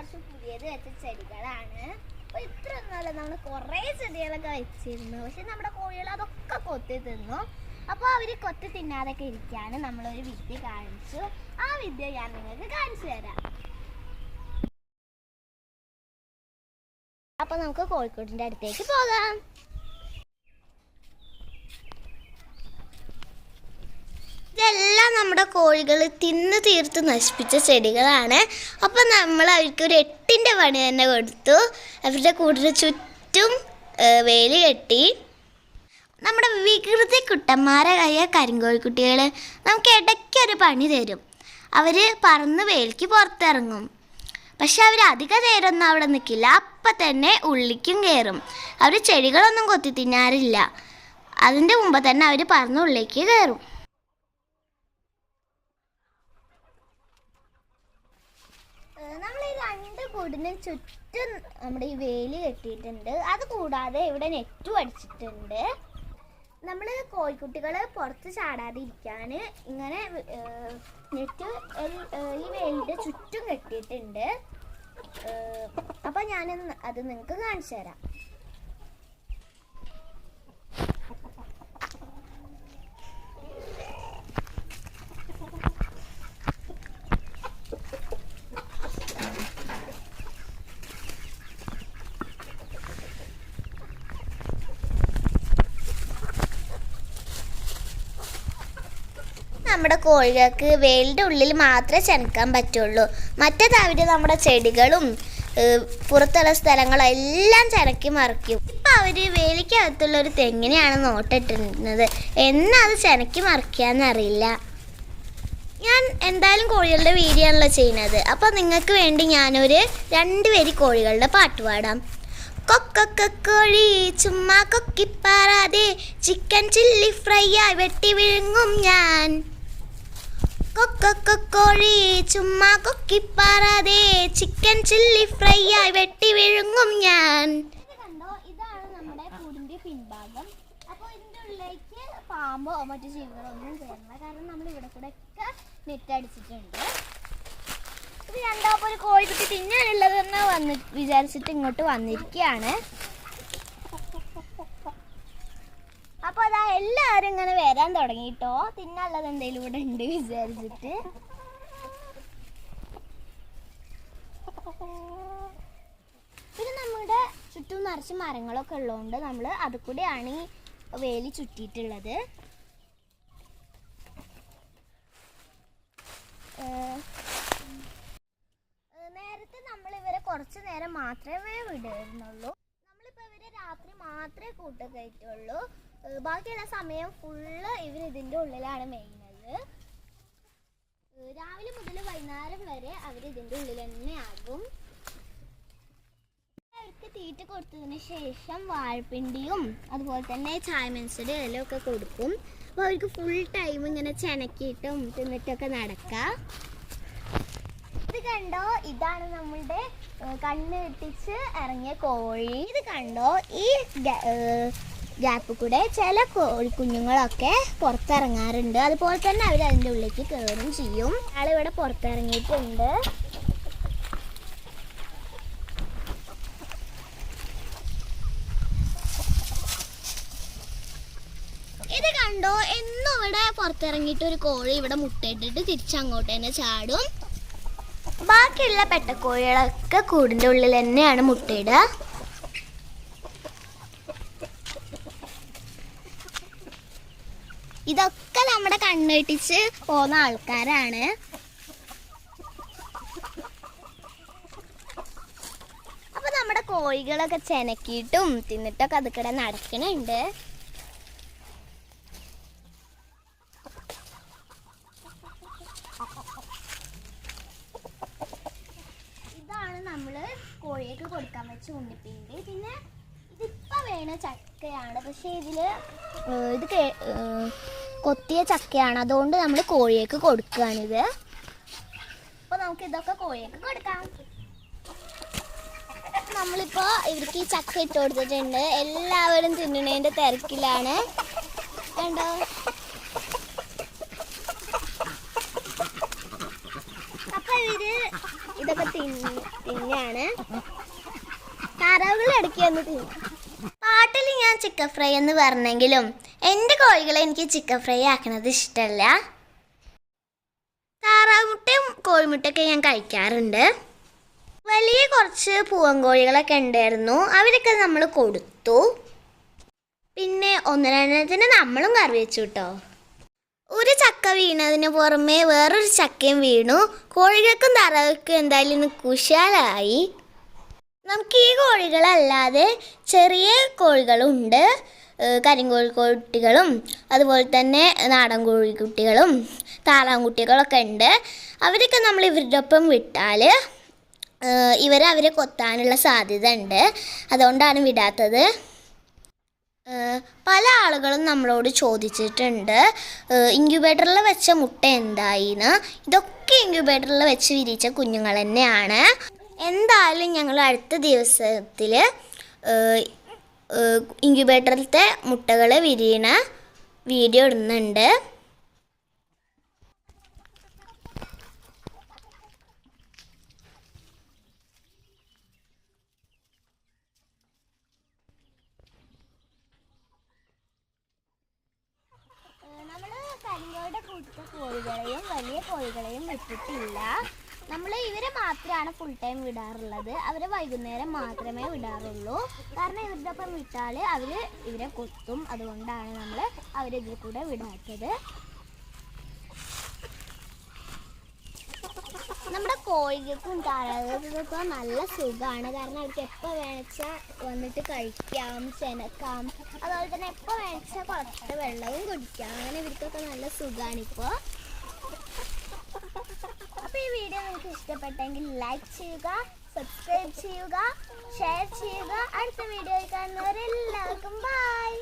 കുറച്ച് പുതിയത് വെച്ച ചെടികളാണ്. അപ്പൊ ഇത്ര ഒന്നുമല്ല നമ്മൾ കുറേ ചെടികളൊക്കെ വെച്ചിരുന്നു. പക്ഷെ നമ്മുടെ കോഴികൾ അതൊക്കെ കൊത്തി തിന്നു. അപ്പോൾ അവർ കൊത്തി തിന്നാതൊക്കെ ഇരിക്കാണ് നമ്മളൊരു വിദ്യ കാണിച്ചു. ആ വിദ്യ ഞാൻ നിങ്ങൾക്ക് കാണിച്ചു തരാം. അപ്പൊ നമുക്ക് കോഴിക്കോടിന്റെ അടുത്തേക്ക് പോകാം. ഇതെല്ലാം നമ്മുടെ കോഴികൾ തിന്ന് തീർത്ത് നശിപ്പിച്ച ചെടികളാണ്. അപ്പം നമ്മൾ അവർക്ക് ഒരു എട്ടിന്റെ പണി തന്നെ കൊടുത്തു. അവരുടെ കൂടിന് ചുറ്റും വേലി കെട്ടി. നമ്മുടെ വികൃതി കുട്ടന്മാരെ കയ്യ കരിങ്കോഴിക്കുട്ടികൾ നമുക്ക് ഇടയ്ക്കൊരു പണി തരും. അവർ പറന്ന് വേലിക്ക് പുറത്തിറങ്ങും. പക്ഷെ അവർ അധിക നേരമൊന്നും അവിടെ നിൽക്കില്ല. അപ്പം തന്നെ ഉള്ളിക്കും കയറും. അവർ ചെടികളൊന്നും കൊത്തി തിന്നാറില്ല. അതിന്റെ മുമ്പ് തന്നെ അവർ പറന്ന് ഉള്ളിലേക്ക് കയറും. നമ്മൾ ഈ രണ്ട് കൂടിനും ചുറ്റും നമ്മുടെ ഈ വേലി കെട്ടിയിട്ടുണ്ട്. അത് കൂടാതെ ഇവിടെ നെറ്റും അടിച്ചിട്ടുണ്ട്. നമ്മൾ കോഴിക്കുട്ടികൾ പുറത്ത് ചാടാതിരിക്കാൻ ഇങ്ങനെ നെറ്റ് ഈ വേലിയുടെ ചുറ്റും കെട്ടിയിട്ടുണ്ട്. അപ്പം ഞാൻ അത് നിങ്ങൾക്ക് കാണിച്ചു തരാം നമ്മുടെ കോഴികൾക്ക് വെയിലിന്റെ ഉള്ളിൽ മാത്രമേ ചെനക്കാൻ പറ്റുള്ളൂ. മറ്റേത് അവർ നമ്മുടെ ചെടികളും പുറത്തുള്ള സ്ഥലങ്ങളും എല്ലാം ചെനക്കി മറിക്കും. ഇപ്പം അവർ വേലിക്കകത്തുള്ള ഒരു തെങ്ങിനെയാണ് നോട്ടിട്ടിരുന്നത്. എന്നാ അത് ചെനക്കി മറിക്കാന്നറിയില്ല ഞാൻ എന്തായാലും കോഴികളുടെ വീഡിയോ ചെയ്യുന്നത്. അപ്പോൾ നിങ്ങൾക്ക് വേണ്ടി ഞാനൊരു രണ്ട് പേര് കോഴികളുടെ പാട്ട് പാടാം. കൊക്കോഴി ചുമ്മാ കൊക്കിപ്പാറാതെ ചിക്കൻ ചില്ലി ഫ്രൈ ആയി വെട്ടി വിഴുങ്ങും ഞാൻ. കൊക്കോഴി ചുമ്മാ കൊക്കിപ്പാറാതെ ചിക്കൻ ചില്ലി ഫ്രൈ ആയി വെട്ടി വിഴുങ്ങും ഞാൻ. കണ്ടോ? ഇതാണ് നമ്മുടെ പിൻഭാഗം. അപ്പോൾ പാമ്പോ മറ്റു ജീവികളോ ഒന്നും കയറില്ല കാരണം നമ്മൾ ഇവിടെ കൂടെ ഒക്കെ നെറ്റ് അടിച്ചിട്ടുണ്ട്. ഇത് കണ്ടോ? അപ്പോൾ ഒരു കോഴിക്കുട്ടി തിന്നാനുള്ളതെന്ന് വന്ന് വിചാരിച്ചിട്ട് ഇങ്ങോട്ട് വന്നിരിക്കുകയാണ് എല്ലാവരും ഇങ്ങനെ വരാൻ തുടങ്ങി തുടങ്ങിട്ടോ. തിന്നുള്ളത് എന്തെങ്കിലും ഇവിടെ ഉണ്ട് വിചാരിച്ചിട്ട്. പിന്നെ നമ്മുടെ ചുറ്റും നിറച്ച് മരങ്ങളൊക്കെ ഉള്ളതുകൊണ്ട് നമ്മൾ അത് കൂടെയാണ് ഈ വേലി ചുറ്റിയിട്ടുള്ളത്. നേരത്തെ നമ്മൾ ഇവരെ കുറച്ച് നേരം മാത്രമേ വിടുന്നുള്ളൂ നമ്മളിപ്പോൾ ഇവരെ രാത്രി മാത്രമേ കൂട്ട് കയറ്റുള്ളൂ. ഏഹ് ബാക്കിയുള്ള സമയം ഫുള്ള് ഇവർ ഇതിന്റെ ഉള്ളിലാണ് മേയുന്നത് രാവിലെ മുതൽ വൈകുന്നേരം വരെ അവർ ഇതിന്റെ ഉള്ളിൽ തന്നെ ആകും. അവർക്ക് തീറ്റ കൊടുത്തതിന് ശേഷം വാഴപ്പിണ്ടിയും അതുപോലെ തന്നെ ചായ എല്ലാം ഒക്കെ കൊടുക്കും. അപ്പോൾ അവർക്ക് ഫുൾ ടൈം ഇങ്ങനെ ചെനക്കിയിട്ടും തിന്നിട്ടൊക്കെ നടക്കാം. ഇത് കണ്ടോ? ഇതാണ് നമ്മളുടെ കണ്ണ് കെട്ടിച്ച് ഇറങ്ങിയ കോഴി. ഇത് കണ്ടോ? ഈ ഗ്യാപ്പ് കൂടെ ചില കോഴിക്കുഞ്ഞുങ്ങളൊക്കെ പുറത്തിറങ്ങാറുണ്ട്. അതുപോലെ തന്നെ അവർ അതിന്റെ ഉള്ളിലേക്ക് കയറും ചെയ്യും. ആളിവിടെ പുറത്തിറങ്ങിയിട്ടുണ്ട്. ഇത് കണ്ടോ? എന്നും ഇവിടെ പുറത്തിറങ്ങിയിട്ട് ഒരു കോഴി ഇവിടെ മുട്ടയിട്ടിട്ട് തിരിച്ചങ്ങോട്ട് തന്നെ ചാടും. ബാക്കിയുള്ള പെട്ടക്കോഴികളൊക്കെ കൂടിന്റെ ഉള്ളിൽ തന്നെയാണ് മുട്ടയിടുക. ഇതൊക്കെ നമ്മുടെ കണ്ണ് വെട്ടിച്ച് പോകുന്ന ആൾക്കാരാണ്. അപ്പൊ നമ്മുടെ കോഴികളൊക്കെ ചെനക്കിയിട്ടും തിന്നിട്ടൊക്കെ അതുക്കിടെ നടക്കണുണ്ട്. ഇതാണ് നമ്മൾ കോഴിയൊക്കെ കൊടുക്കാൻ വെച്ച ഉണ്ണിപ്പിണ്ട്. പിന്നെ ഇതിപ്പോ വേണ ചക്കയാണ്. പക്ഷെ ഇതിൽ ഇത് കൊത്തിയ ചക്കയാണ്. അതുകൊണ്ട് നമ്മൾ കോഴിയേക്ക് കൊടുക്കുകയാണിത്. അപ്പൊ നമുക്ക് ഇതൊക്കെ കോഴിയേക്ക് കൊടുക്കാം. നമ്മളിപ്പോ ഇവർക്ക് ഈ ചക്ക ഇട്ട് കൊടുത്തിട്ടുണ്ട്. എല്ലാവരും തിന്നണേന്റെ തിരക്കിലാണ്. കണ്ടോ? അപ്പൊ ഇവർ ഇതൊക്കെ തിന്ന് തിന്നാണ്. താറാവുകൾ ഇടയ്ക്ക് വന്ന് തിന്നും. ഞാൻ ചിക്കൻ ഫ്രൈ എന്ന് പറഞ്ഞെങ്കിലും എന്റെ കോഴികളെ എനിക്ക് ചിക്കൻ ഫ്രൈ ആക്കണത് ഇഷ്ടമല്ല താറാമുട്ടയും കോഴിമുട്ടയൊക്കെ ഞാൻ കഴിക്കാറുണ്ട്. വലിയ കുറച്ച് പൂവൻ കോഴികളൊക്കെ ഉണ്ടായിരുന്നു. അവരൊക്കെ നമ്മൾ കൊടുത്തു. പിന്നെ ഒന്ന് രണ്ടെണ്ണത്തിന് നമ്മളും കറി വെച്ചു കേട്ടോ ഒരു ചക്ക വീണതിന് പുറമെ വേറൊരു ചക്കയും വീണു. കോഴികൾക്കും താറാവുകൾക്കും എന്തായാലും കുശാലായി. നമുക്ക് ഈ കോഴികളല്ലാതെ ചെറിയ കോഴികളുണ്ട്. കരിങ്കോഴിക്കുട്ടികളും കരിങ്കോഴി കുട്ടികളും അതുപോലെ തന്നെ നാടൻ കോഴിക്കുട്ടികളും താറാൻകുട്ടികളൊക്കെ ഉണ്ട്. അവരൊക്കെ നമ്മൾ ഇവരുടെ ഒപ്പം വിട്ടാൽ ഇവർ അവരെ കൊത്താനുള്ള സാധ്യത ഉണ്ട്. അതുകൊണ്ടാണ് വിടാത്തത്. പല ആളുകളും നമ്മളോട് ചോദിച്ചിട്ടുണ്ട് ഇൻക്യുബേറ്ററിൽ വെച്ച മുട്ട എന്തായിന്ന്. ഇതൊക്കെ ഇൻക്യുബേറ്ററിൽ വെച്ച് വിരിച്ച കുഞ്ഞുങ്ങൾ തന്നെയാണ്. എന്തായാലും ഞങ്ങൾ അടുത്ത ദിവസത്തിൽ ഇൻക്യുബേറ്ററിലത്തെ മുട്ടകൾ വിരിയണ വീഡിയോ ഇടുന്നുണ്ട്. വിട്ടിട്ടില്ല നമ്മൾ ഇവരെ മാത്രമാണ് ഫുൾ ടൈം വിടാറുള്ളത്. അവരെ വൈകുന്നേരം മാത്രമേ വിടാറുള്ളൂ. കാരണം ഇവരുടെ ഒപ്പം വിട്ടാൽ അവർ ഇവരെ കൊത്തും. അതുകൊണ്ടാണ് നമ്മൾ അവരിതിൽ കൂടെ വിടാത്തത്. നമ്മുടെ കോഴികൾക്കും താഴകൾക്കും നല്ല സുഖമാണ് കാരണം അവർക്ക് എപ്പോൾ വേണച്ചാൽ വന്നിട്ട് കഴിക്കാം ചെനക്കാം. അതുപോലെ തന്നെ എപ്പോൾ വേണച്ചാൽ കുറച്ച് വെള്ളവും കുടിക്കാം. അങ്ങനെ ഇവർക്കൊക്കെ നല്ല സുഖമാണ് ഇപ്പോൾ അപ്പോൾ ഈ വീഡിയോ നിങ്ങൾക്ക് ഇഷ്ടപ്പെട്ടെങ്കിൽ ലൈക്ക് ചെയ്യുക സബ്സ്ക്രൈബ് ചെയ്യുക ഷെയർ ചെയ്യുക. അടുത്ത വീഡിയോ കാണുന്നവരെല്ലാവർക്കും ബൈ